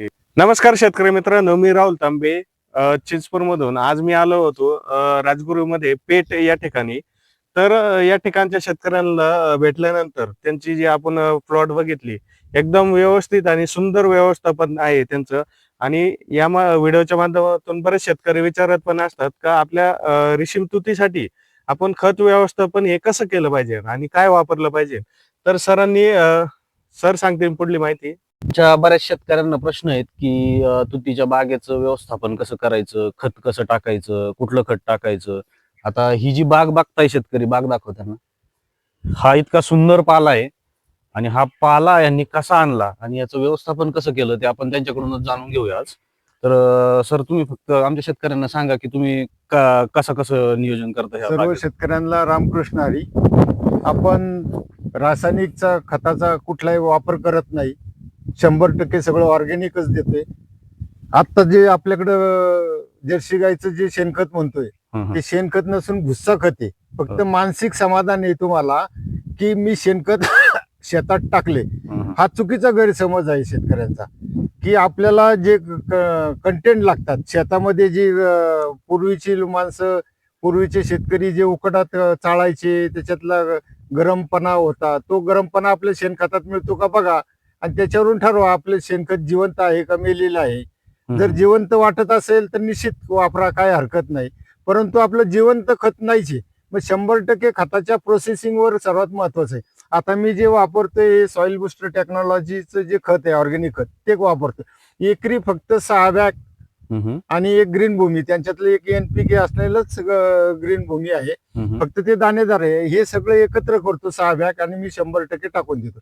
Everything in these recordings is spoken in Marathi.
नमस्कार शेतकरी मित्रांनो मी राहुल तांबे चिंचपूर मधून आज मी आलो होतो राजगुरु मध्ये पेठ या ठिकाणी. तर या ठिकाणच्या शेतकऱ्यांना भेटल्यानंतर त्यांची जी आपण प्लॉट बघितली एकदम व्यवस्थित आणि सुंदर व्यवस्थापन आहे त्यांचं. आणि या व्हिडिओच्या माध्यमातून बरेच शेतकरी विचारत पण असतात का आपल्या अ, रेशीम तुतीसाठी आपण खत व्यवस्थापन हे कसं केलं पाहिजे आणि काय वापरलं पाहिजे? तर सरांनी सर सांगतील पुढली माहिती. आमच्या बऱ्याच शेतकऱ्यांना प्रश्न आहेत की अं, तुतीच्या बागेचं व्यवस्थापन कसं करायचं खत कसं टाकायचं कुठलं खत टाकायचं? आता ही जी बाग बघताय शेतकरी बाग दाखवताना हा इतका सुंदर पाला आहे आणि हा पाला यांनी कसा आणला आणि याचं व्यवस्थापन कसं केलं ते आपण त्यांच्याकडूनच जाणून घेऊया आज. तर सर तुम्ही फक्त आमच्या शेतकऱ्यांना सांगा की तुम्ही का- कसं कसं नियोजन करता ह्या सर्व बागेचं? शेतकऱ्यांना रामकृष्ण हरी. आपण रासायनिकचा खताचा कुठलाही वापर करत नाही. शंभर टक्के सगळं ऑर्गॅनिकच देतोय. आता जे आपल्याकडं जर्सी गायचं जे शेणखत म्हणतोय. ते शेणखत नसून भुस्सा खत आहे. फक्त. मानसिक समाधान आहे तुम्हाला की मी शेणखत शेतात टाकले. हं, चुकीचा गैरसमज आहे शेतकऱ्यांचा. की आपल्याला जे कंटेंट लागतात शेतामध्ये जी पूर्वीची माणसं पूर्वीचे शेतकरी जे उकडात चाळायचे त्याच्यातला गरमपणा होता. तो गरमपणा आपल्या शेणखतात मिळतो का बघा. आणि त्याच्यावरून ठरवा आपलं शेणखत जिवंत आहे का मेलेलं आहे. जर जिवंत वाटत असेल तर निश्चित वापरा काय हरकत नाही. परंतु आपलं जिवंत खत नाहीच मग शंभर टक्के खताच्या प्रोसेसिंगवर सर्वात महत्वाचं आहे. आता मी जे वापरतोय हे सॉइल बुस्टर टेक्नॉलॉजीचं जे खत आहे ऑर्गॅनिक खत ते वापरतो एकरी फक्त सहा बॅग. आणि एक ग्रीन भूमी त्यांच्यातलं एक एनपीके असलेलंच ग्रीन भूमी आहे. फक्त ते दाणेदार आहे. हे सगळं एकत्र करतो सहा बॅग आणि मी शंभर टक्के टाकून देतो.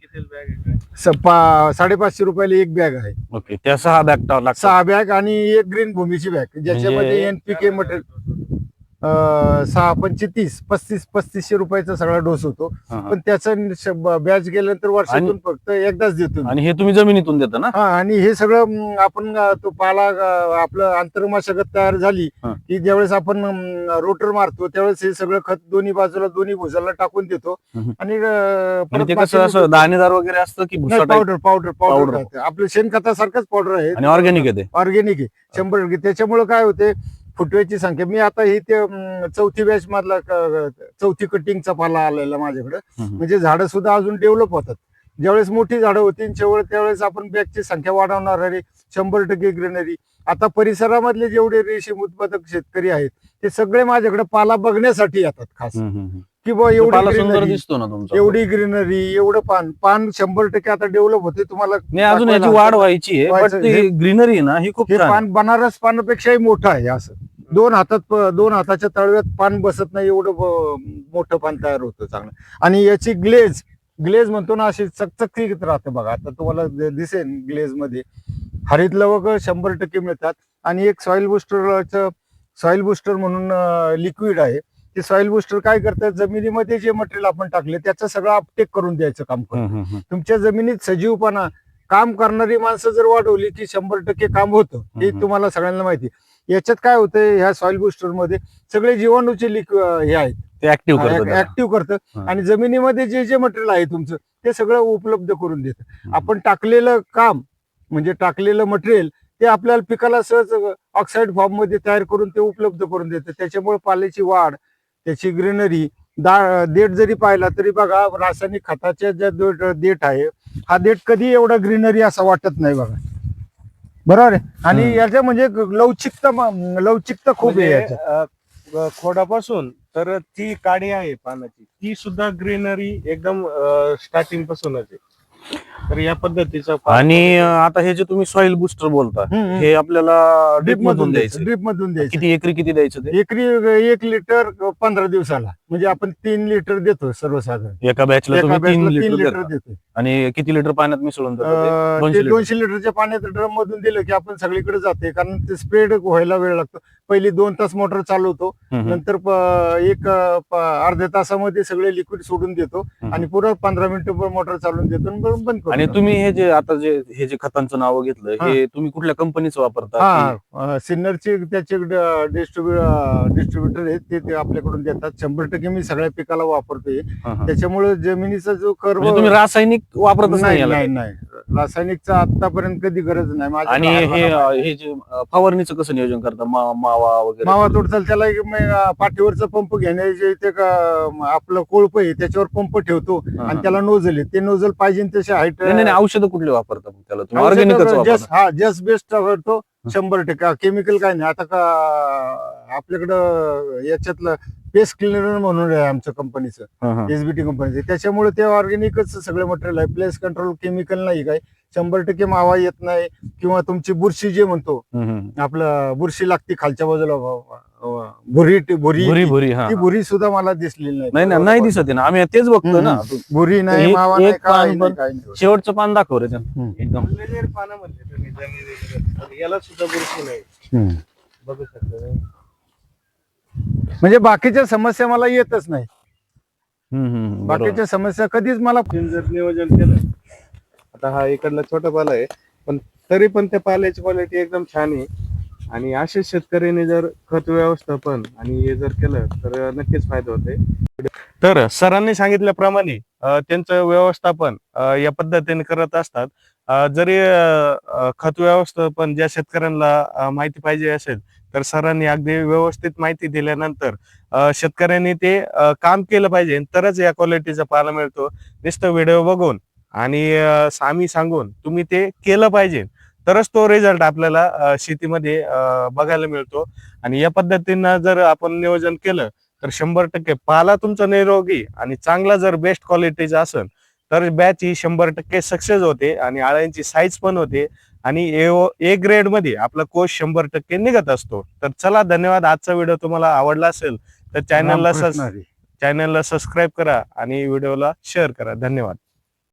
साडेपाचशे रुपयाला एक बॅग आहे. ओके त्या सहा बॅग सहा बॅग आणि एक ग्रीन भूमीची बॅग ज्याच्यामध्ये म्हणजे- एनपीके मटेरियल सहा पंचे तीस पस्तीस पस्तीसशे रुपयाचा सगळा डोस होतो. पण त्याचा बॅच गेल्यानंतर वर्षातून फक्त एकदाच देतो. आणि हे तुम्ही जमिनीतून देता ना हा आणि हे सगळं आपण तो पाला आपलं आंतरमाशगत तयार झाली. की ज्यावेळेस आपण रोटर मारतो त्यावेळेस हे सगळं खत दोन्ही बाजूला दोन्ही भुजाला टाकून देतो. आणि कसं दाणेदार वगैरे असतं की पावडर पावडर. पावडर. आपलं शेणखतासारखंच पावडर आहे ऑर्गॅनिक आहे ऑर्गॅनिक आहे शंभर त्याच्यामुळे काय होते फुटव्याची संख्या. मी आता ही ते चौथी बॅच मधला चौथी कटिंगचा पाला आलेला माझ्याकडे. म्हणजे झाडं सुद्धा अजून डेव्हलप होतात. ज्यावेळेस मोठी झाडं होती त्यावेळेस आपण बॅगची संख्या वाढवणार आहे. शंभर टक्के ग्रीनरी आता परिसरामधले जेवढे रेशीम उत्पादक शेतकरी आहेत ते सगळे माझ्याकडे पाला बघण्यासाठी येतात खास. की तो एवढी सुंदर ग्रीनरी दिसतो ना तुमचा. एवढी ग्रीनरी एवढं पान. पान शंभर टक्के आता डेव्हलप होते तुम्हाला नाही अजून याची वाढ व्हायची आहे बट व्हायचं. ती हे- ग्रीनरी ना ही खूप हे छान आहे. पान बनारस पानापेक्षाही मोठं आहे असं. दोन हातात प- दोन हाताच्या तळव्यात पान बसत नाही एवढं ब- मोठं पान तयार होतं चांगलं. आणि याची ग्लेज ग्लेज म्हणतो ना अशी चकचकीत राहते बघा. आता तुम्हाला दि- दिसेल ग्लेजमध्ये. हरित लवक शंभर टक्के मिळतात. आणि एक सॉइल बुस्टरचं सॉइल बुस्टर म्हणून लिक्विड आहे. ते सॉइल बुस्टर काय करतात जमिनीमध्ये जे मटेरियल आपण टाकले त्याचं सगळं अपटेक करून द्यायचं काम करतं. तुमच्या जमिनीत सजीवपणा काम करणारी माणसं जर वाढवली की शंभर टक्के काम होतं हे. तुम्हाला सगळ्यांना माहिती याच्यात काय होतंय ह्या सॉइल बुस्टरमध्ये सगळे जीवाणूचे लिक हे आहेत ते ऍक्टिव्ह. ऍक्टिव्ह करतं. आणि जमिनीमध्ये जे जे मटेरियल आहे तुमचं ते सगळं उपलब्ध करून देतं. आपण टाकलेलं काम म्हणजे टाकलेलं मटेरियल ते आपल्याला पिकाला सहज ऑक्साईड फॉर्ममध्ये तयार करून ते उपलब्ध करून देतं त्याच्यामुळे पाल्याची वाढ त्याची ग्रीनरी दा देठ जरी पाहिला तरी बघा रासायनिक खताच्या ज्या देठ- आहे हा देठ कधी एवढा ग्रीनरी असा वाटत नाही बघा. बरोबर आहे? आणि. याच्या म्हणजे लवचिकता लवचिकता खूप आहे म्हणजे, याच्यात अ, खोडापासून तर ती काडी आहे पानाची. ती सुद्धा ग्रीनरी एकदम स्टार्टिंग पासूनच आहे. तर या पद्धतीचा आणि आता हे जे तुम्ही सॉइल बुस्टर बोलता. हे आपल्याला ड्रिप मधून द्यायचं ड्रीप मधून द्यायचं किती एकरी किती द्यायचं ते? एकरी एक लिटर पंधरा दिवसाला. म्हणजे आपण तीन लिटर देतो सर्वसाधारण. एका बॅचला एका तुम्ही तीन लिटर लिटर देता. देतो आणि किती लिटर पाण्यात मिसळून देता ते? अं, दोनशे ते लिटर. दोनशे लिटरच्या पाण्यात ड्रम मधून दिलं की आपण सगळीकडे जाते कारण ते स्प्रेड व्हायला वेळ लागतो. पहिली दोन तास मोटर चालवतो. हम्म, हम्म, नंतर प- एक अ, प- अर्ध्या तासामध्ये सगळे लिक्विड सोडून देतो. हम्म. आणि पुन्हा पंधरा मिनिटं मोटर चालवून देतो आणि बंद करतो. आणि तुम्ही हे जे आता जे हे जे खतांचं नाव घेतलं हा. हे. तुम्ही कुठल्या कंपनीचं वापरता हा सिन्नरचे त्याचे डिस्ट्रीब्यु डिस्ट्रीब्युटर आहेत ते ते आपल्याकडून देतात. शंभर टक्के मी सगळ्या पिकाला वापरतोय. हा, हा. त्याच्यामुळे जमिनीचा जो कर्व म्हणजे तुम्ही रासायनिक वापरतच नाही नाही याला नाही नाही. रासायनिकचा आतापर्यंत कधी गरज नाही. माझ्या आणि हे हे जे फवारणीचं कसं नियोजन करता? मा- मावा वगैरे? मावा तोडचाल त्याला एक मी, अं, पाठीवरचा पंप घेण्याचे ते का- आपलं कोळप आहे त्याच्यावर पंप ठेवतो हा, हा. आणि त्याला नोजल आहे. ते नोजल पाहिजे तसे हाईट नाही नाही औषधं कुठले वापरता मग त्याला? तुम्ही ऑर्गॅनिकच जस वापरता. हा जस्ट बेस्ट करतो शंभर टक्के. केमिकल काय नाही. आता का आपल्याकडं याच्यातलं पेस्ट क्लिनर म्हणून आहे आमच्या कंपनीचं हा, हा. एसबीटी कंपनीचं त्याच्यामुळे ते ऑर्गॅनिकच सगळे मटेरियल आहे प्लेस कंट्रोल केमिकल नाही काय शंभर टक्के मावा येत नाही किंवा तुमची बुरशी जे म्हणतो हम्म, हम्म. आपलं बुरशी लागते खालच्या बाजूला अ, भुरी भुरी भुरी भुरी हा ती भुरी सुद्धा मला दिसलेली नाही नाही नाही नाही दिसत आहे ना आम्ही तेच बघतोय ना हम्म. भुरी नाही एक- मावा एक नाही काय पान नाही पण- काय नाही. शेवटचं पान दाखव रे ते. एकदम पानं तुम्ही जमिनीवर. याला सुद्धा बुरशी नाही. बघू शकता तुम्ही. म्हणजे बाकीच्या समस्या मला येतच नाही. हम्म, हम्म, बरोबर. बाकीच्या समस्या कधीच मला जर नियोजन केलं आता हा इकडला छोटा पाला आहे पण तरी पण त्या पाल्याची क्वालिटी एकदम छान आहे. आणि असेच शेतकऱ्यांनी जर खत व्यवस्थापन आणि हे जर केलं तर नक्कीच फायदा होते तर सरांनी सांगितल्याप्रमाणे त्यांचं व्यवस्थापन या पद्धतीने करत असतात. जरी खत व्यवस्थापन ज्या शेतकऱ्यांना माहिती पाहिजे असेल तर सरांनी अगदी व्यवस्थित माहिती दिल्यानंतर शेतकऱ्यांनी ते काम केलं पाहिजे तरच या क्वालिटीचा पाला मिळतो. नुसतं व्हिडिओ बघून आणि आम्ही सांगून तुम्ही ते केलं पाहिजे. तरच तो रिझल्ट आपल्याला शेतीमध्ये बघायला मिळतो. आणि या पद्धतीनं जर आपण नियोजन केलं तर शंभर टक्के पाला तुमचा निरोगी आणि चांगला जर बेस्ट क्वालिटीचा असेल तर बॅच ही शंभर टक्के सक्सेस होते आणि आळ्यांची साईज पण होते. आणि ए ग्रेडमध्ये आपला कोष शंभर टक्के निघत असतो. तर चला धन्यवाद. आजचा व्हिडिओ तुम्हाला आवडला असेल तर चॅनलला. चॅनलला सबस्क्राईब करा आणि व्हिडिओला शेअर करा. धन्यवाद.